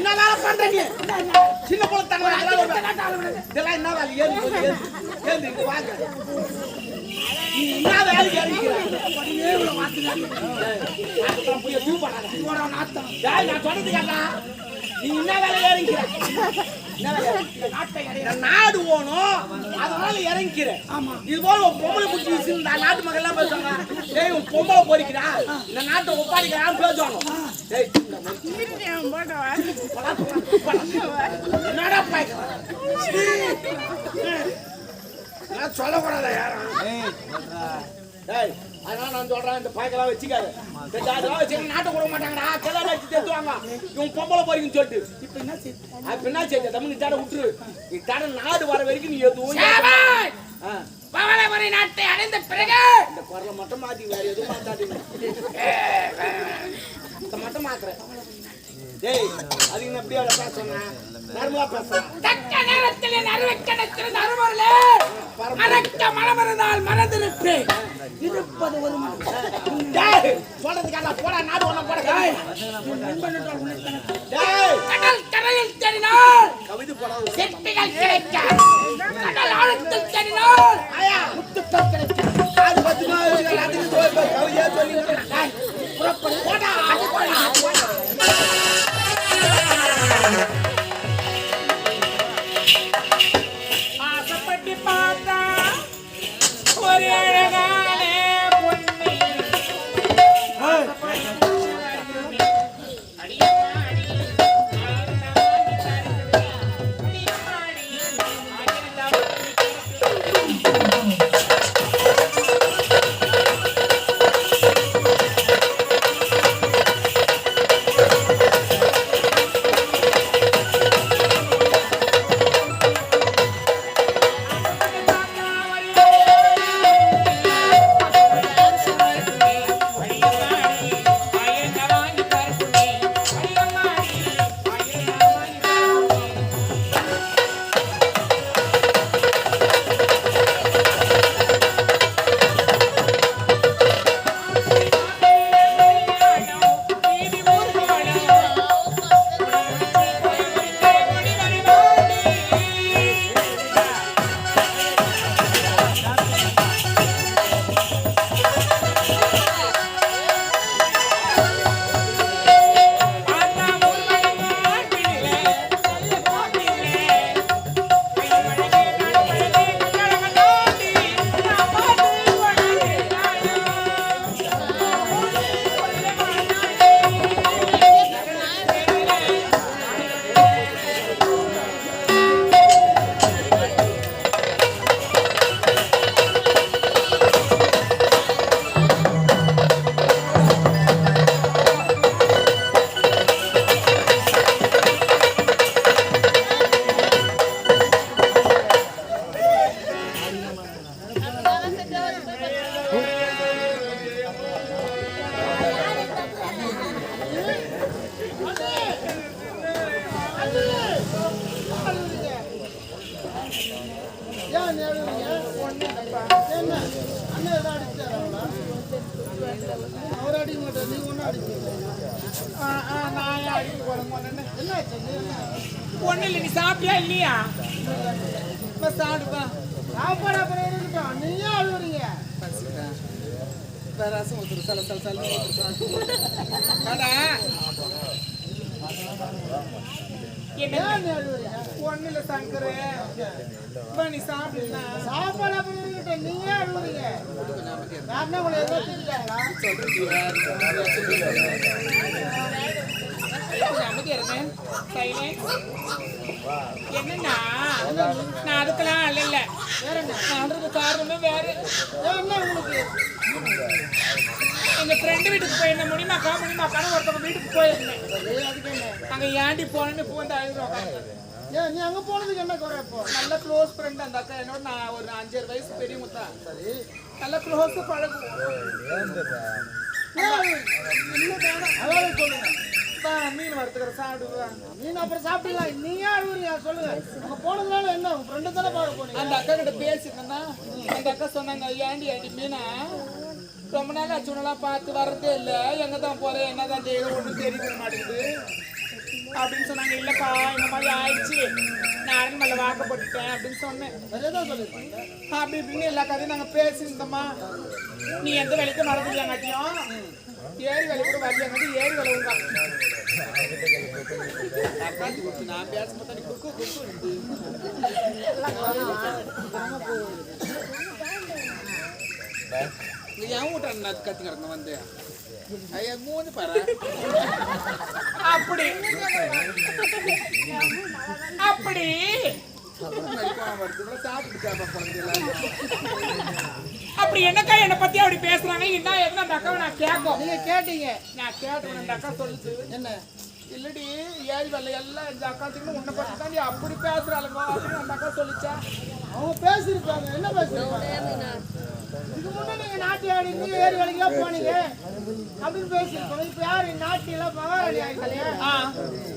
என்ன வேலை பண்ற நீ? சின்ன புள்ளத்தனமா இதெல்லாம் இதெல்லாம் என்ன வேலை? இங்க வாங்க. நீ என்ன வேலை. நாடு ஓணும். அதனால இறங்கிக்கிற. இது போல பொம்பளை குச்சி இந்த நாட்டு மக்கள் எல்லாம் பேசுவாங்க. டேய் உன் பொம்பளை போறிக்கிறா இந்த நாட்டை ஒப்பாடிக்கிறான்னு பேசுவாங்க நான் சொல்லக்கூடாதா யாரும் டேய் அதனால நான் சொல்றேன் இந்த பாய்க்கெல்லாம் வச்சுக்காது இந்த அதெல்லாம் வச்சு நாட்டை கொடுக்க மாட்டாங்கடா கல்யாணம் வச்சு தேத்துவாங்க இவன் பொம்பளை போறீங்கன்னு சொல்லிட்டு இப்போ என்ன செய்ய அப்ப என்ன செய்ய தமிழ் நீ விட்டுரு நீ நாடு வர வரைக்கும் நீ எதுவும் ஆ, பவளவரை நாட்டை அடைந்த பிறகு இந்த குரலை மட்டும் மாத்தி வேற எதுவும் மாத்தாதீங்க மட்டும் மாத்துறேன். டேய் அதுக்கு நான் எப்படியா பேசுறேன் நார்மலா பேசுறேன் தக்க நேரத்தில் மறக்க மனமிருந்தால் இருப்பது ஒரு சொல்றதுக்காக போடா நாடு ஒண்ணா போட கடல் கிடைக்க கடல் ஆழத்தில் முத்துக்கள் கிடைக்க அது கவிதையா சொல்லி புறப்படு. அழுவுறீங்க? என்ன ஏன் நீ அழுவுறீங்க? ஒண்ணு இல்ல சங்கரு நீ சாப்பிடலாம் சாப்பாடு அப்புறம் இருக்கட்டும். நீ ஏன் அழுவுறீங்க? யாருன்னா உங்களை எதாவது திட்டிட்டாங்களா? நமக்கு இருந்தேன் என்னன்னா நான் அதுக்கெல்லாம் அல்ல நான் அதுக்கு காரணமே வேற. என்ன உங்களுக்கு? எங்க ஃப்ரெண்டு வீட்டுக்கு போயிருந்தேன். முடியுமாக்கா முடியுமாக்கான்னு ஒருத்தவங்க வீட்டுக்கு போயிருந்தேன்? அங்க ஏண்டி போனேன்னு இப்போ வந்து அழுகிறோம் ஏன் நீ அங்க போனதுக்கு என்ன குறை இப்போ? நல்ல க்ளோஸ் ஃப்ரெண்ட் அந்த அக்கா. என்னோட நான் ஒரு அஞ்சாறு வயசு பெரியவங்க தான் சரி. நல்ல க்ளோஸ் பழகுவோம். ஏன் அழுவுறீங்க? அதாவது சொல்லுங்க. மீன் வறுத்துக்கிற சாப்பிடுவாங்க மீன் அப்புறம் சாப்பிடலாம் நீ ஏன் அழுவுறீங்க சொல்லுங்க. அங்க போனதுனால என்ன? உங்க ஃப்ரெண்டு தானே பார்க்க போனீங்க? அந்த அக்கா கிட்ட பேசிருந்தேன்னா அந்த அக்கா சொன்னாங்க ஏண்டி ஏண்டி மீனா ரொம்ப நாள் ஆச்சு பார்த்து வர்றதே இல்லை. எங்கே தான் போறேன் என்னதான் செய்ய ஒன்றும் தெரிய மாட்டேங்குது. அப்படின்னு சொன்னாங்க இல்லைப்பா இந்த மாதிரி ஆயிடுச்சு. நான் அரண்மனை வாக்கு போட்டுட்டேன் அப்படின்னு சொன்னேன். நிறைய அப்படி இப்படின்னு எல்லா கதையும் நாங்க பேசியிருந்தோமா? நீ எந்த வேலைக்கும் நடந்துச்சாங்காட்டியும் ஏரி வேலை கூட வரலங்காட்டி ஏரி வேலை உங்க அக்காச்சி கொடுத்து நான் பேசும்போது நீ குக்கு குக்கு. நீ என் வீட்டு அண்ணா கத்து கிடக்கணும் வந்து. மூணு பாரு அப்படி அப்படி அப்படி என்னக்கா என்னை பத்தி அப்படி பேசுறாங்க என்ன எதுவும் அந்த அக்காவை நான் கேட்கும் நீங்க கேட்டீங்க நான் கேட்டேன் அந்த அக்கா சொல்லுது என்ன இல்லடி ஏரி வெள்ளை எல்லாம் இந்த அக்காத்துக்கு உன்னை பத்தி தான் நீ அப்படி பேசுறாளுங்க அப்படின்னு அந்த அக்கா சொல்லிச்சா அவங்க பேசியிருப்பாங்க என்ன பேசியிருப்பாங்க இதுக்கு முன்னாடி நீங்க நாட்டி ஆடி நீங்க ஏறி வேலைக்கெல்லாம் போனீங்க? அப்படின்னு பேசியிருப்பாங்க இப்ப யாரு? நாட்டி எல்லாம் மகாராணி ஆகிட்டாங்க ஆ,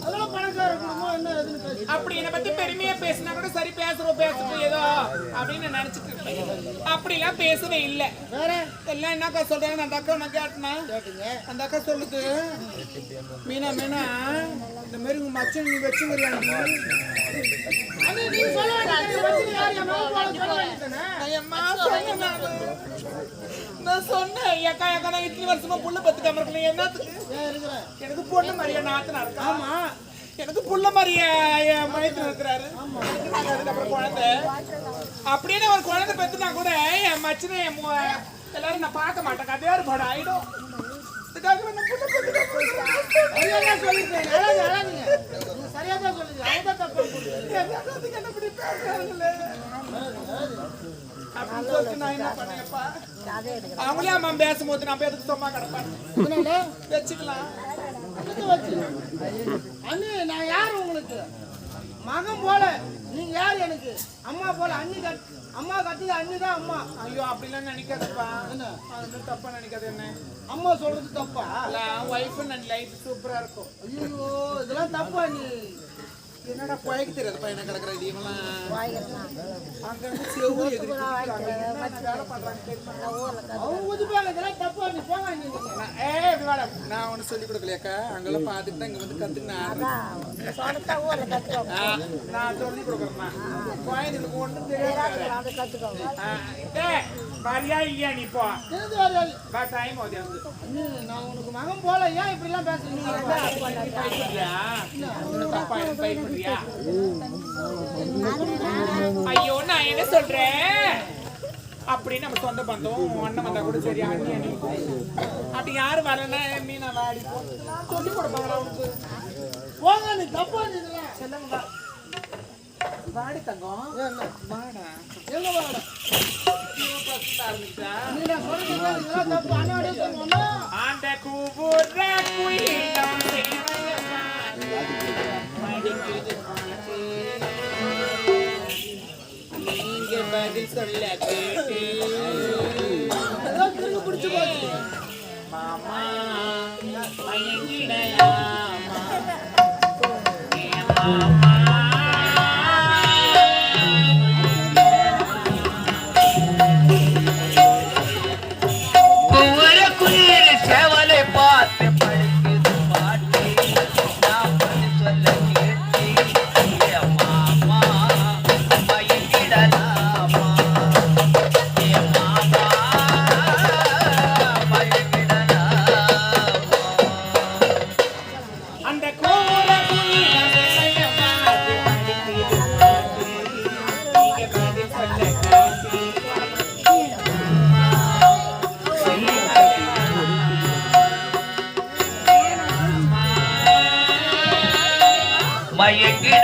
அதெல்லாம் பணக்கார குடும்பம் என்ன எதுன்னு அப்படி என்னை பத்தி பெருமையா பேசினா கூட சரி பேசுறோம் பேசுறோம் ஏதோ அப்படின்னு நான் நினைச்சிட்டு இருப்பேன் அப்படிலாம் பேசவே இல்லை. வேற? எல்லாம் என்னக்கா சொல்றாங்க? அந்த அக்கா நான் அந்த அக்கா சொல்லுது மீனா மீனா இந்த மாதிரி உங்க மச்சன் நீ நானு. சொன்னேன் ஏக்கா ஏக்கா நான் இத்தனை வருஷமா புள்ள பத்துக்காம இருக்கணும். என்னத்துக்கு? எனக்கு பொண்ணு மாதிரியா ஆமா. எனக்கு புள்ள மாதிரியா என் மயத்துல இருக்கிறாரு அதுக்கப்புறம் குழந்தை. அப்படின்னு ஒரு குழந்தை பெத்துனா கூட என் மச்சனை எல்லாரும் நான் பார்க்க மாட்டேன். அதே ஒரு படம் ஆயிடும் நான் சரியா தான் சொல்லுங்க. அவங்க தப்பு என்ன இப்படி பேசுறாங்களே? நான்? அவங்களே அம்மா பேசும்போது நம்ம எதுக்கு சும்மா கிடப்பேன். வச்சுக்கலாம்? அண்ணி, நான் யாரு உங்களுக்கு? மகன் போல. நீங்க யாரு எனக்கு? அம்மா போல அண்ணி கட் அம்மா கட்டி அண்ணி தான் அம்மா. ஐயோ அப்படிலாம் நினைக்காதப்பா. அது தப்பா நினைக்காத என்ன? அம்மா சொல்றது தப்பா? ஒய்ஃப் லைஃப் சூப்பரா இருக்கும். ஐயோ இதெல்லாம் தப்பா நீ. என்னடா குழைக்க தெரியாது பையனை கிடக்குற? இது இவங்களாம் அங்க இருந்து நான்- ஒண்ணு சொல்லி கொடுக்கலையாக்கா அங்கெல்லாம் பார்த்துட்டு தான் இங்க வந்து கத்துக்கினேன் நான் சொல்லி கொடுக்குறேம்மா. குழந்தைங்களுக்கு ஒண்ணும் தெரியாது டேய், வரியா இல்லையா நீ வரையாளி வா டைம் ஆகுது வந்து நான் உனக்கு மகன் போல ஏன் இப்படி எல்லாம் பேசுறீங்க தப்பா பயப்படுறியா ஐயோ நான் என்ன சொல்றேன்? அப்படி நம்ம சொந்த பந்தம் அண்ணன் வந்தா கூட சரி அண்ணி அண்ணி. அப்படி யாரும் வரலன்னா மீனா வாடி சொல்லி கொடுப்பாங்களா உனக்கு? போங்க நீ தப்பா நீ வாடி தங்கம். வாடா. எங்க வாடா? ஆண்ட கூபுர குயிலம் நீங்க பதில் சொல்ல கேட்டு அதான் திரும்ப பிடிச்சு போச்சு மாமா மயங்கிடலாமா மயங்கிடலாம்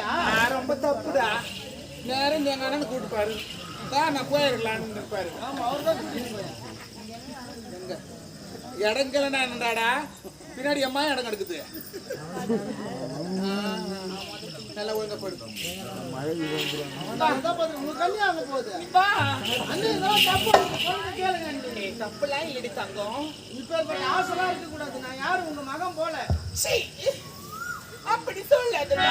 நான் ரொம்ப தப்புடா. நேரம் எங்க அண்ணன் கூப்பிட்டு தான் நான் போயிருக்கலான்னு இருப்பாரு ஆமா அவர்தான் கூட்டிட்டு போயாரு. இடங்கள்னா என்னடாடா? பின்னாடி அம்மா இடம் கிடக்குது. நல்லா ஒழுங்கா படுக்கும் அதான் அதான் பாத்துக்க, உங்க கல்யாணம் போகுது. கேளுங்க. தப்புலாம் இல்லடி தங்கம். இப்பேற்பட்ட ஆசைலாம் இருக்கக்கூடாது. நான் யாரு உங்க மகன் போல. சீ, அப்படி சொல்லாதடா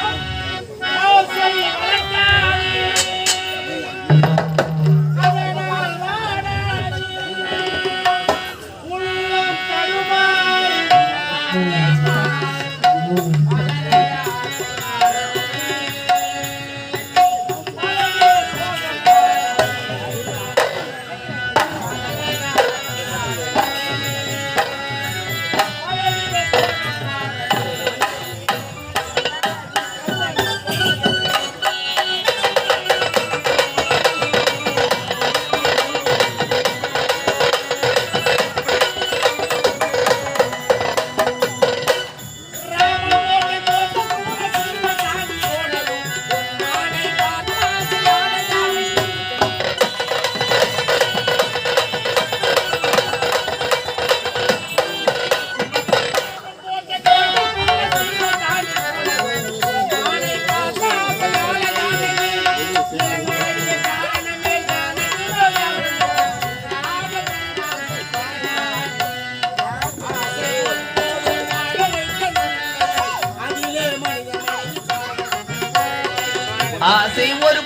ஆசை ஒரு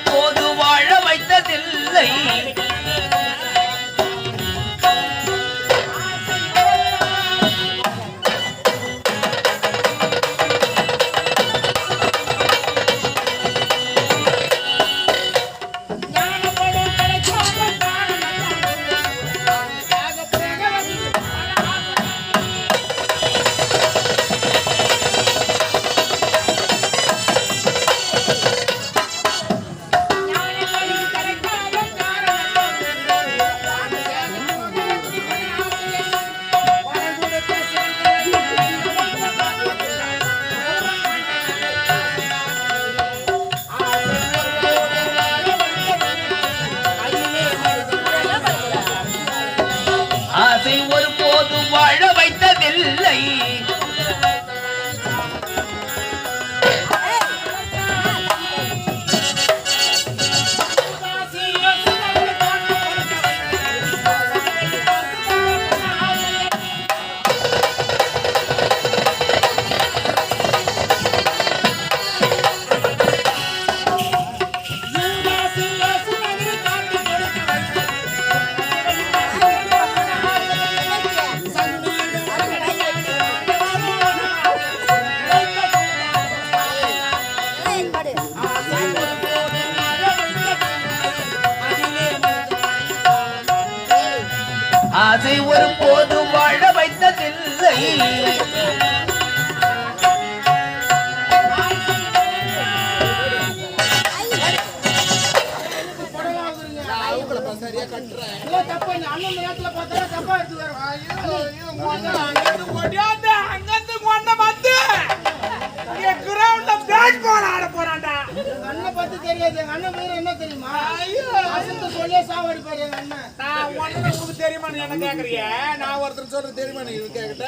தெரியுமான்னு என்ன கேக்குறிய? நான் ஒருத்தர் சொல்றது தெரியுமா நீ கேக்கிட்ட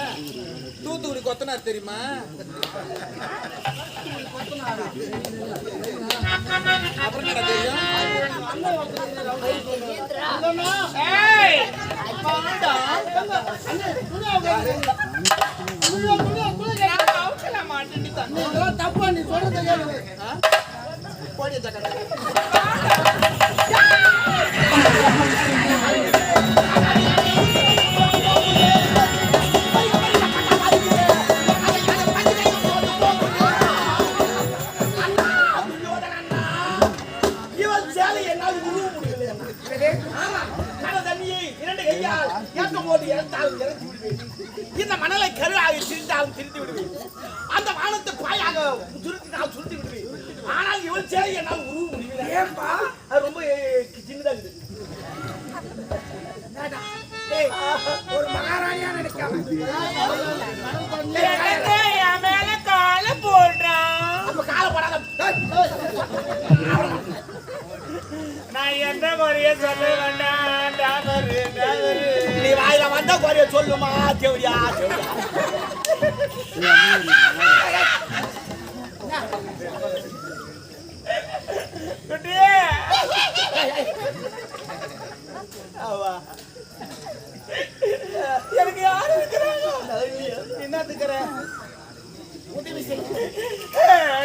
தூத்துக்குடி கொத்தனார் தெரியுமா? அப்புறம் என்ன தெரியும்? தப்பா நீ சொல்றத கேளு. போடி இந்த மணலை கருவாக திரிந்தாலும் திரிந்து விடுவேன். அந்த வானத்தை பாயாக சுருட்டினால் சுருட்டி விடுவேன். ஆனால் இவன் சேலை என்னால் உருவ முடியல ஏன்பா? குறைய சொல்ல வேண்டாம் நீ வாயில வந்த குறைய சொல்லுமா எனக்கு யாரு என்னத்துக்குற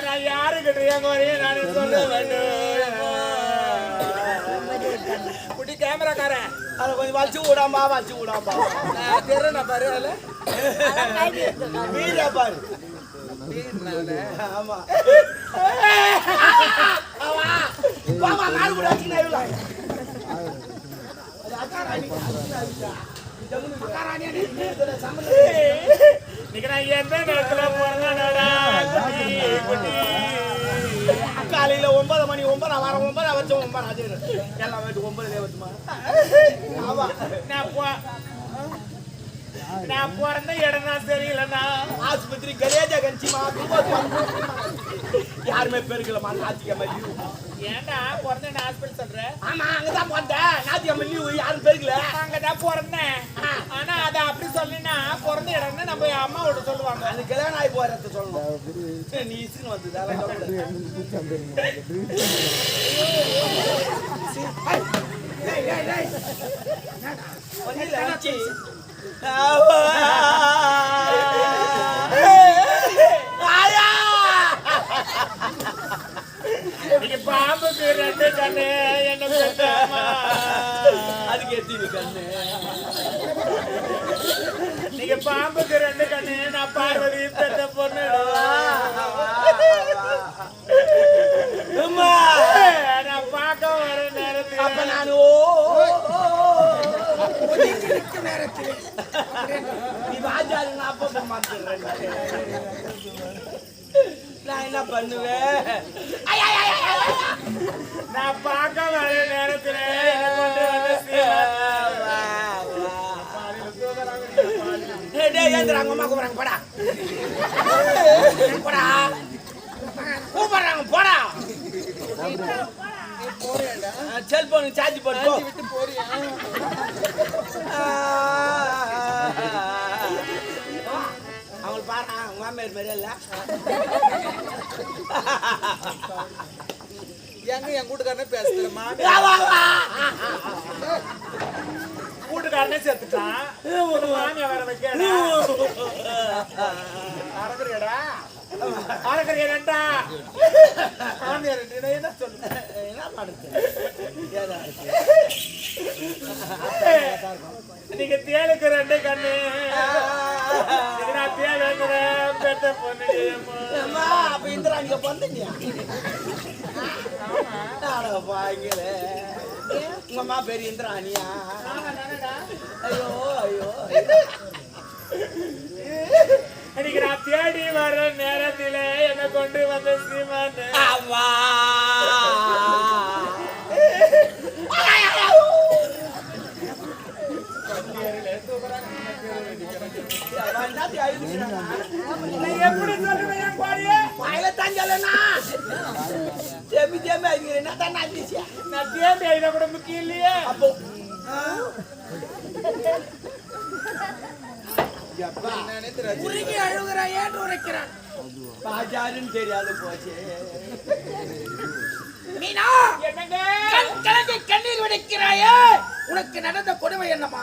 நான் யாருக்கிட்ட என் குறைய நான் சொல்ல வேண்டும். குட்டி கேமராக்காரன் அதை கொஞ்சம் வச்சு விடாமா வச்சு விடாமா தெரியல பாரு அதுல வீடியோ பாரு ஆமா ஆமா பாமா கால் கூட வச்சு நடுவுல இன்னைக்கு நான் எந்த நேரத்துல குட்டி, குட்டி. காலையில ஒன்பது மணி ஒன்பது வர ஒன்பது வருஷம் ஒன்பது அது எல்லாம் வீட்டு ஒன்பதுலேயே வருமா ஆமா. நான் போ நான் பிறந்த இடம் தான் தெரியலண்ணா ஆஸ்பத்திரி கலேஜா கஞ்சிமா? யாருமே பெருக்கலமா? நாத்திகமா லீவு. ஏன்டா பிறந்த ஹாஸ்பிட்டல் சொல்ற? ஆமா அங்கதான் பிறந்தேன். நாத்திகமா லீவு. யாரும் பெருக்கல? அங்கதான் பிறந்தேன். அத அப்படி சொல்லினா பிறந்த இடம்னு நம்ம அம்மாவோட சொல்லுவாங்க. அது கல்யாணம் ஆகி போறத சொல்லணும். நீ இசுன்னு சொல்லக்கூடாது. ஒண்ணும் இல்ல, வச்சு. ஆயா! நீங்க பாம்புக்கு ரெண்டு கண்ணு என்ன அதுக்கு எத்தி கண்ணு நீங்க பாம்புக்கு ரெண்டு கண்ணு நான் பார்வதி பெத்த பொண்ணு நான் பார்க்க வர அப்ப நேரத்தில் நான் ஓ நீ வாஜாரு நான் அப்ப மாட்டேன் நான் என்ன பண்ணுவேன். நான் பார்க்க வர நேரத்தில் என்னை கொண்டு வந்து சீமான். வா, வா. டேய், டேய், ஏந்திரா, உங்க அம்மா கூப்பிடுறாங்க, போடா. போடா. கூப்பிடுறாங்க, போடா. ஆ, செல்போன் சார்ஜ் போட்டு போறியா மாமியார் மாதிரி இல்ல? எங்க என் கூட்டுக்காரனே பேசுறது மாமி வா, வா, வா. கூட்டுக்காரனே செத்துட்டான் மாமியா வர வைக்கடா. அறக்குறியடா. அறக்குறியடா. மாமியார் என்ன சொல்லு என்ன பண்ணுது. நீங்க தேளுக்கு ரெண்டு கண்ணு. அப்ப இந்திரா நீங்க பாவிங்களே. உங்க அம்மா பேரு இந்திராணியா ஐயோ ஐயோ நான் தேடி வர்ற நேரத்திலே என்ன கொண்டு வந்த சீமான் அம்மா எப்படி சொல்லுவேன் என் குவாரியே வாயில தஞ்சலனா என்ன தான் அதிசயம் நான் தேம்பி ஐயா கூட முக்கியம் இல்லையே அப்போ உருகி உரைக்கிறான் பாஜாருன்னு தெரியாது போச்சு மீனா கண்ணீர் வடிக்கிறாயே உனக்கு நடந்த கொடுமை என்னமா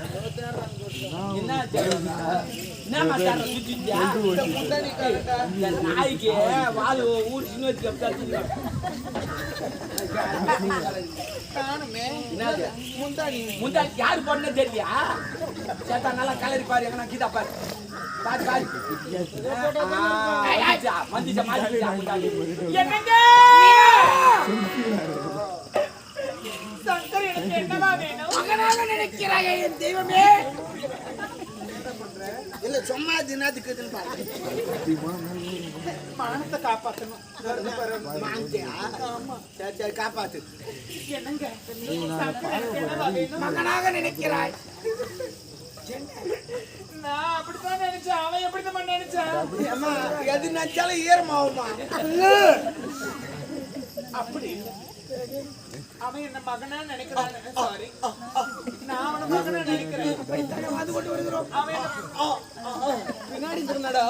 நாய்க்கு வால் ஊர் சின்ன வச்சு காணுமே யாரு பொண்ணு தெரியலையா சேத்தா நல்லா கலரி பாரு எங்கன்னா கீதா பாரு பாரு பாரு மந்திச்சா மாத்திச்சா முந்தாடி என்னங்க சங்கர் எனக்கு வேணும்? மகனாக நினைக்கிறாயே என் தெய்வமே. இல்ல சும்மா தினத்துக்குதுன்னு பாரு. மானத்தை காப்பாத்தணும். மாந்தியா சரி சரி காப்பாத்து. மகனாக நினைக்கிறாய். நான் அப்படித்தான் நினைச்சேன். அவன் எப்படித்தான் நினைச்சான்? அம்மா எது நினைச்சாலும் ஈரமாகுமா? அப்படி. அவன் என்ன மகனா நினைக்கிறான்? சாரி நான் அவன மகனா நினைக்கிறேன். அவன் பின்னாடி திருநடா